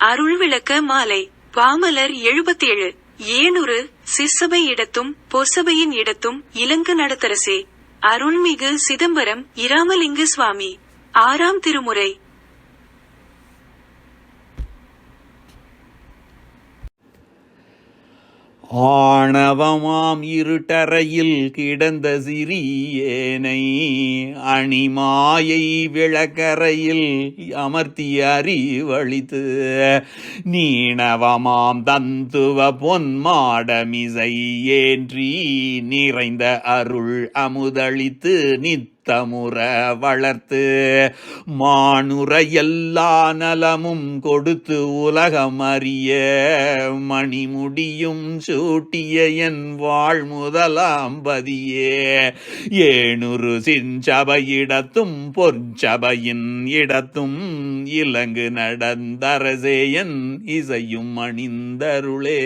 அருள் விளக்க மாலை. பாமலர் எழுபத்தேழு. ஏனொரு சிற்சபை இடத்தும் பொற்சபையின் இடத்தும் இலங்கு நடத்தரசே. அருள்மிகு சிதம்பரம் இராமலிங்க சுவாமி. ஆறாம் திருமுறை. ஆணவமாம் இருட்டறையில் கிடந்த சிறியேனை அணிமாயை விளக்கரையில் அமர்த்தி அறிவழித்து நீணவமாம் தந்துவ பொன்மாடமிசை ஏன்றி நிறைந்த அருள் அமுதளித்து நித் தமுற வளர்த்து மானுர எல்லா நலமும் கொடுத்து உலகம் அறிய மணிமுடியும் சூட்டிய என் வாழ் முதலாம் பதியே. ஏனுரு சிஞ்சபையிடத்தும் பொற்சபையின் இடத்தும் இலங்கு நடந்தரசேயன் இசையும் அணிந்தருளே.